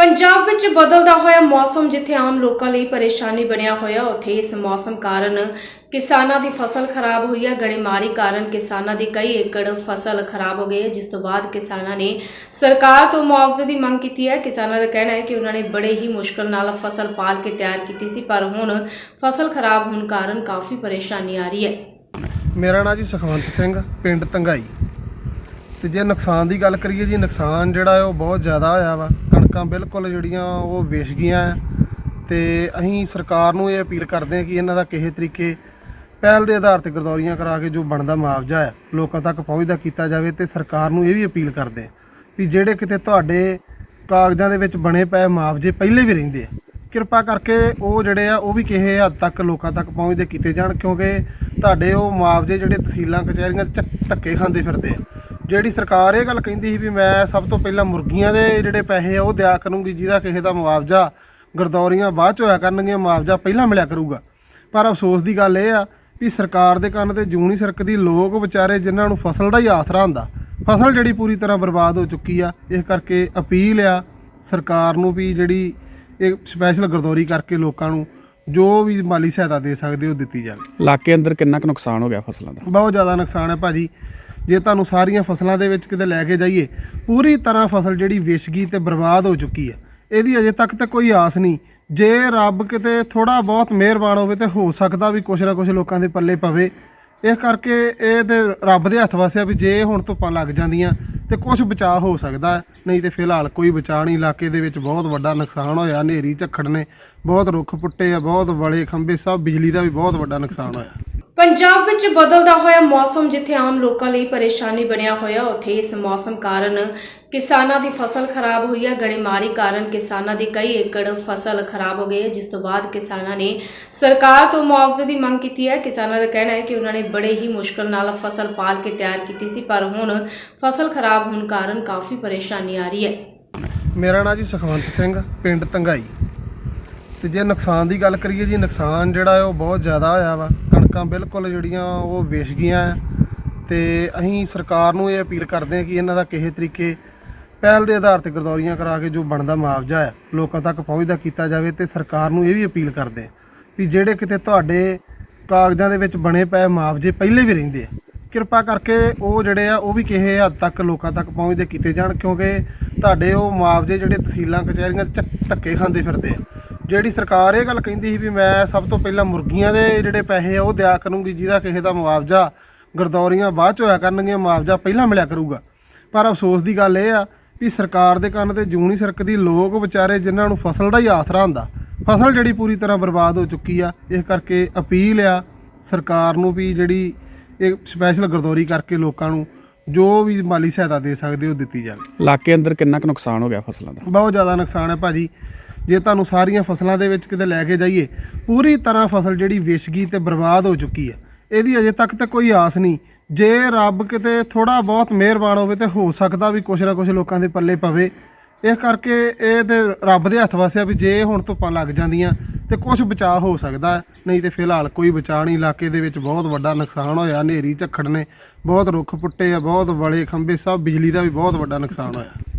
ਪੰਜਾਬ ਵਿੱਚ ਬਦਲਦਾ ਹੋਇਆ ਮੌਸਮ ਜਿੱਥੇ ਆਮ ਲੋਕਾਂ ਲਈ ਪਰੇਸ਼ਾਨੀ ਬਣਿਆ ਹੋਇਆ, ਉੱਥੇ ਇਸ ਮੌਸਮ ਕਾਰਨ ਕਿਸਾਨਾਂ ਦੀ ਫਸਲ ਖਰਾਬ ਹੋਈ ਹੈ। ਗੜੇਮਾਰੀ ਕਾਰਨ ਕਿਸਾਨਾਂ ਦੀ ਕਈ ਏਕੜ ਫਸਲ ਖਰਾਬ ਹੋ ਗਈ ਹੈ। ਜਿਸ ਤੋਂ ਬਾਅਦ ਕਿਸਾਨਾਂ ਨੇ ਸਰਕਾਰ ਤੋਂ ਮੁਆਵਜ਼ੇ ਦੀ ਮੰਗ ਕੀਤੀ ਹੈ। ਕਿਸਾਨਾਂ ਦਾ ਕਹਿਣਾ ਹੈ ਕਿ ਉਹਨਾਂ ਨੇ ਬੜੇ ਹੀ ਮੁਸ਼ਕਲ ਨਾਲ ਫਸਲ ਪਾਲ ਕੇ ਤਿਆਰ ਕੀਤੀ ਸੀ, ਪਰ ਹੁਣ ਫਸਲ ਖਰਾਬ ਹੋਣ ਕਾਰਨ ਕਾਫੀ ਪਰੇਸ਼ਾਨੀ ਆ ਰਹੀ ਹੈ। ਮੇਰਾ ਨਾਂ ਜੀ ਸੁਖਵੰਤ ਸਿੰਘ, ਪਿੰਡ ਤੰਗਾਈ। ਤੇ ਜੇ ਨੁਕਸਾਨ ਦੀ ਗੱਲ ਕਰੀਏ ਜੀ, ਨੁਕਸਾਨ ਜਿਹੜਾ ਹੈ ਉਹ ਬਹੁਤ ਜ਼ਿਆਦਾ ਹੋਇਆ ਵਾ। ਕਣਕਾਂ ਬਿਲਕੁਲ ਜਿਹੜੀਆਂ ਉਹ ਵਿਛ ਗਈਆਂ ਹੈ ਤੇ ਅਸੀਂ ਸਰਕਾਰ ਨੂੰ ਇਹ ਅਪੀਲ ਕਰਦੇ ਹਾਂ ਕਿ ਇਹਨਾਂ ਦਾ ਕਿਸੇ ਤਰੀਕੇ ਪਹਿਲ ਦੇ ਆਧਾਰ ਤੇ ਗਰਦੌਰੀਆਂ ਕਰਾ ਕੇ ਜੋ ਬਣਦਾ ਮੁਆਵਜ਼ਾ ਹੈ ਲੋਕਾਂ ਤੱਕ ਪਹੁੰਚਦਾ ਕੀਤਾ ਜਾਵੇ ਤੇ ਸਰਕਾਰ ਨੂੰ ਇਹ ਵੀ ਅਪੀਲ ਕਰਦੇ ਵੀ ਜਿਹੜੇ ਕਿਤੇ ਤੁਹਾਡੇ ਕਾਗਜ਼ਾਂ ਦੇ ਵਿੱਚ ਬਣੇ ਪਏ ਮੁਆਵਜ਼ੇ ਪਹਿਲੇ ਵੀ ਰਹਿੰਦੇ ਆ, ਕਿਰਪਾ ਕਰਕੇ ਉਹ ਜਿਹੜੇ ਆ, ਉਹ ਵੀ ਕਿਸੇ ਹੱਦ ਤੱਕ ਲੋਕਾਂ ਤੱਕ ਪਹੁੰਚਦੇ ਕੀਤੇ ਜਾਣ ਕਿਉਂਕਿ ਤੁਹਾਡੇ ਉਹ ਮੁਆਵਜ਼ੇ ਜਿਹੜੇ ਤਹਿਸੀਲਾਂ, ਕਚਹਿਰੀਆਂ 'ਚ ਧੱਕੇ ਖਾਂਦੇ ਫਿਰਦੇ ਆ। ਜਿਹੜੀ ਸਰਕਾਰ ਇਹ ਗੱਲ ਕਹਿੰਦੀ ਸੀ ਵੀ ਮੈਂ ਸਭ ਤੋਂ ਪਹਿਲਾਂ ਮੁਰਗੀਆਂ ਦੇ ਜਿਹੜੇ ਪੈਸੇ ਆ ਉਹ ਦਿਆ ਕਰੂੰਗੀ ਜਿਹਦਾ ਕਿਸੇ ਦਾ ਮੁਆਵਜ਼ਾ ਗਰਦੌਰੀਆਂ ਬਾਅਦ ਚ ਹੋਇਆ ਕਰਨਗੀਆਂ ਮੁਆਵਜ਼ਾ ਪਹਿਲਾਂ ਮਿਲਿਆ ਕਰੂਗਾ। ਪਰ ਅਫਸੋਸ ਦੀ ਗੱਲ ਇਹ ਆ ਵੀ ਸਰਕਾਰ ਦੇ ਕੰਨ ਤੇ ਜੂੰ ਨਹੀਂ ਸਰਕਦੀ ਲੋਕ ਵਿਚਾਰੇ ਜਿਨ੍ਹਾਂ ਨੂੰ ਫਸਲ ਦਾ ਹੀ ਆਸਰਾ ਹੁੰਦਾ ਫਸਲ ਜਿਹੜੀ ਪੂਰੀ ਤਰ੍ਹਾਂ ਬਰਬਾਦ ਹੋ ਚੁੱਕੀ ਆ ਇਸ ਕਰਕੇ ਅਪੀਲ ਆ ਸਰਕਾਰ ਨੂੰ ਵੀ ਜਿਹੜੀ ਇਹ ਸਪੈਸ਼ਲ ਗਰਦੌਰੀ ਕਰਕੇ ਲੋਕਾਂ ਨੂੰ ਜੋ ਵੀ ਮਾਲੀ ਸਹਾਇਤਾ ਦੇ ਸਕਦੇ ਉਹ ਦਿੱਤੀ ਜਾਵੇ। ਇਲਾਕੇ ਅੰਦਰ ਕਿੰਨਾ ਕੁ ਨੁਕਸਾਨ ਹੋ ਗਿਆ ਫਸਲਾਂ ਦਾ? ਬਹੁਤ ਜ਼ਿਆਦਾ ਨੁਕਸਾਨ ਹੈ ਭਾਜੀ। ਜੇ ਤੁਹਾਨੂੰ ਸਾਰੀਆਂ ਫਸਲਾਂ ਦੇ ਵਿੱਚ ਕਿਤੇ ਲੈ ਕੇ ਜਾਈਏ, ਪੂਰੀ ਤਰ੍ਹਾਂ ਫਸਲ ਜਿਹੜੀ ਵਿਛ ਗਈ ਤੇ ਬਰਬਾਦ ਹੋ ਚੁੱਕੀ ਹੈ। ਇਹਦੀ ਅਜੇ ਤੱਕ ਤਾਂ ਕੋਈ ਆਸ ਨਹੀਂ। ਜੇ ਰੱਬ ਕਿਤੇ ਥੋੜਾ ਬਹੁਤ ਮਿਹਰਬਾਨ ਹੋਵੇ ਤੇ ਹੋ ਸਕਦਾ ਵੀ ਕੁਛ ਨਾ ਕੁਛ ਲੋਕਾਂ ਦੇ ਪੱਲੇ ਪਵੇ। ਇਸ ਕਰਕੇ ਇਹ ਤੇ ਰੱਬ ਦੇ ਹੱਥ ਵਾਸਿਆ ਵੀ ਜੇ ਹੁਣ ਧੁੱਪਾਂ ਲੱਗ ਜਾਂਦੀਆਂ ਤੇ ਕੁਝ ਬਚਾਅ ਹੋ ਸਕਦਾ। ਨਹੀਂ ਤੇ ਫਿਲਹਾਲ ਕੋਈ ਬਚਾਅ ਨਹੀਂ। ਇਲਾਕੇ ਦੇ ਵਿੱਚ ਬਹੁਤ ਵੱਡਾ ਨੁਕਸਾਨ ਹੋਇਆ। ਹਨੇਰੀ, ਝੱਖੜ ਨੇ ਬਹੁਤ ਰੁੱਖ ਪੁੱਟੇ ਆ, ਬਹੁਤ ਬੜੇ ਖੰਭੇ, ਸਭ ਬਿਜਲੀ ਦਾ ਵੀ ਬਹੁਤ ਵੱਡਾ ਨੁਕਸਾਨ ਹੋਇਆ। ਪੰਜਾਬ ਵਿੱਚ ਬਦਲਦਾ ਹੋਇਆ ਮੌਸਮ ਜਿੱਥੇ ਆਮ ਲੋਕਾਂ ਲਈ ਪਰੇਸ਼ਾਨੀ ਬਣਿਆ ਹੋਇਆ, ਉੱਥੇ ਇਸ ਮੌਸਮ ਕਾਰਨ ਕਿਸਾਨਾਂ ਦੀ ਫਸਲ ਖਰਾਬ ਹੋਈ ਹੈ। ਗੜੇਮਾਰੀ ਕਾਰਨ ਕਿਸਾਨਾਂ ਦੀ ਕਈ ਏਕੜ ਫਸਲ ਖਰਾਬ ਹੋ ਗਈ ਹੈ। ਜਿਸ ਤੋਂ ਬਾਅਦ ਕਿਸਾਨਾਂ ਨੇ ਸਰਕਾਰ ਤੋਂ ਮੁਆਵਜ਼ੇ ਦੀ ਮੰਗ ਕੀਤੀ ਹੈ। ਕਿਸਾਨਾਂ ਦਾ ਕਹਿਣਾ ਹੈ ਕਿ ਉਹਨਾਂ ਨੇ ਬੜੇ ਹੀ ਮੁਸ਼ਕਲ ਨਾਲ ਫਸਲ ਪਾਲ ਕੇ ਤਿਆਰ ਕੀਤੀ ਸੀ, ਪਰ ਹੁਣ ਫਸਲ ਖਰਾਬ ਹੋਣ ਕਾਰਨ ਕਾਫੀ ਪਰੇਸ਼ਾਨੀ ਆ ਰਹੀ ਹੈ। ਮੇਰਾ ਨਾਂ ਜੀ ਸੁਖਵੰਤ ਸਿੰਘ, ਪਿੰਡ ਤੰਗਾਈ। ਤੇ ਜੇ ਨੁਕਸਾਨ ਦੀ ਗੱਲ ਕਰੀਏ ਜੀ, ਨੁਕਸਾਨ ਜਿਹੜਾ ਉਹ ਬਹੁਤ ਜ਼ਿਆਦਾ ਹੋਇਆ ਵਾ। ਕਣਕਾਂ ਬਿਲਕੁਲ ਜਿਹੜੀਆਂ ਉਹ ਵੇਚ ਗਈਆਂ ਹੈ। ਤੇ ਅਸੀਂ ਸਰਕਾਰ ਨੂੰ ਇਹ ਅਪੀਲ ਕਰਦੇ ਹਾਂ ਕਿ ਇਹਨਾਂ ਦਾ ਕਿਸੇ ਤਰੀਕੇ ਪਹਿਲ ਦੇ ਆਧਾਰ ਤੇ ਗਰਦੌਰੀਆਂ ਕਰਾ ਕੇ ਜੋ ਬਣਦਾ ਮੁਆਵਜ਼ਾ ਹੈ, ਲੋਕਾਂ ਤੱਕ ਪਹੁੰਚਦਾ ਕੀਤਾ ਜਾਵੇ ਤੇ ਸਰਕਾਰ ਨੂੰ ਇਹ ਵੀ ਅਪੀਲ ਕਰਦੇ ਵੀ ਜਿਹੜੇ ਕਿਤੇ ਤੁਹਾਡੇ ਕਾਗਜ਼ਾਂ ਦੇ ਵਿੱਚ ਬਣੇ ਪਏ ਮੁਆਵਜ਼ੇ ਪਹਿਲੇ ਵੀ ਰਹਿੰਦੇ ਆ, ਕਿਰਪਾ ਕਰਕੇ ਉਹ ਜਿਹੜੇ ਆ, ਉਹ ਵੀ ਕਿਸੇ ਹੱਦ ਤੱਕ ਲੋਕਾਂ ਤੱਕ ਪਹੁੰਚਦੇ ਕੀਤੇ ਜਾਣ, ਕਿਉਂਕਿ ਤੁਹਾਡੇ ਉਹ ਮੁਆਵਜ਼ੇ ਜਿਹੜੇ ਤਹਿਸੀਲਾਂ, ਕਚਹਿਰੀਆਂ 'ਚ ਧੱਕੇ ਖਾਂਦੇ ਫਿਰਦੇ ਆ। ਜਿਹੜੀ ਸਰਕਾਰ ਇਹ ਗੱਲ ਕਹਿੰਦੀ ਸੀ ਵੀ ਮੈਂ ਸਭ ਤੋਂ ਪਹਿਲਾਂ ਮੁਰਗੀਆਂ ਦੇ ਜਿਹੜੇ ਪੈਸੇ ਆ ਉਹ ਦਿਆ ਕਰੂੰਗੀ ਜਿਹਦਾ ਕਿਸੇ ਦਾ ਮੁਆਵਜ਼ਾ ਗਰਦੌਰੀਆਂ ਬਾਅਦ ਚ ਹੋਇਆ ਕਰਨਗੀਆਂ ਮੁਆਵਜ਼ਾ ਪਹਿਲਾਂ ਮਿਲਿਆ ਕਰੂਗਾ। ਪਰ ਅਫਸੋਸ ਦੀ ਗੱਲ ਇਹ ਆ ਵੀ ਸਰਕਾਰ ਦੇ ਕੰਨ ਤੇ ਜੂੰ ਨਹੀਂ ਸਰਕਦੀ ਲੋਕ ਵਿਚਾਰੇ ਜਿਨ੍ਹਾਂ ਨੂੰ ਫਸਲ ਦਾ ਹੀ ਆਸਰਾ ਹੁੰਦਾ ਫਸਲ ਜਿਹੜੀ ਪੂਰੀ ਤਰ੍ਹਾਂ ਬਰਬਾਦ ਹੋ ਚੁੱਕੀ ਆ ਇਸ ਕਰਕੇ ਅਪੀਲ ਆ ਸਰਕਾਰ ਨੂੰ ਵੀ ਜਿਹੜੀ ਇਹ ਸਪੈਸ਼ਲ ਗਰਦੌਰੀ ਕਰਕੇ ਲੋਕਾਂ ਨੂੰ ਜੋ ਵੀ ਮਾਲੀ ਸਹਾਇਤਾ ਦੇ ਸਕਦੇ ਉਹ ਦਿੱਤੀ ਜਾਵੇ। ਇਲਾਕੇ ਅੰਦਰ ਕਿੰਨਾ ਕੁ ਨੁਕਸਾਨ ਹੋ ਗਿਆ ਫਸਲਾਂ ਦਾ? ਬਹੁਤ ਜ਼ਿਆਦਾ ਨੁਕਸਾਨ ਹੈ ਭਾਜੀ। ਜੇ ਤੁਹਾਨੂੰ ਸਾਰੀਆਂ ਫਸਲਾਂ ਦੇ ਵਿੱਚ ਕਿਤੇ ਲੈ ਕੇ ਜਾਈਏ, ਪੂਰੀ ਤਰ੍ਹਾਂ ਫਸਲ ਜਿਹੜੀ ਵਿਛ ਗਈ ਤੇ ਬਰਬਾਦ ਹੋ ਚੁੱਕੀ ਹੈ। ਇਹਦੀ ਅਜੇ ਤੱਕ ਤਾਂ ਕੋਈ ਆਸ ਨਹੀਂ। ਜੇ ਰੱਬ ਕਿਤੇ ਥੋੜਾ ਬਹੁਤ ਮਿਹਰਬਾਨ ਹੋਵੇ ਤੇ ਹੋ ਸਕਦਾ ਵੀ ਕੁਛ ਨਾ ਕੁਛ ਲੋਕਾਂ ਦੇ ਪੱਲੇ ਪਵੇ। ਇਸ ਕਰਕੇ ਇਹ ਤੇ ਰੱਬ ਦੇ ਹੱਥ ਵਾਸਿਆ ਵੀ ਜੇ ਹੁਣ ਧੁੱਪਾਂ ਲੱਗ ਜਾਂਦੀਆਂ ਤੇ ਕੁਝ ਬਚਾਅ ਹੋ ਸਕਦਾ। ਨਹੀਂ ਤੇ ਫਿਲਹਾਲ ਕੋਈ ਬਚਾਅ ਨਹੀਂ। ਇਲਾਕੇ ਦੇ ਵਿੱਚ ਬਹੁਤ ਵੱਡਾ ਨੁਕਸਾਨ ਹੋਇਆ। ਹਨੇਰੀ, ਝੱਖੜ ਨੇ ਬਹੁਤ ਰੁੱਖ ਪੁੱਟੇ ਆ, ਬਹੁਤ ਬੜੇ ਖੰਭੇ, ਸਭ ਬਿਜਲੀ ਦਾ ਵੀ ਬਹੁਤ ਵੱਡਾ ਨੁਕਸਾਨ ਹੋਇਆ।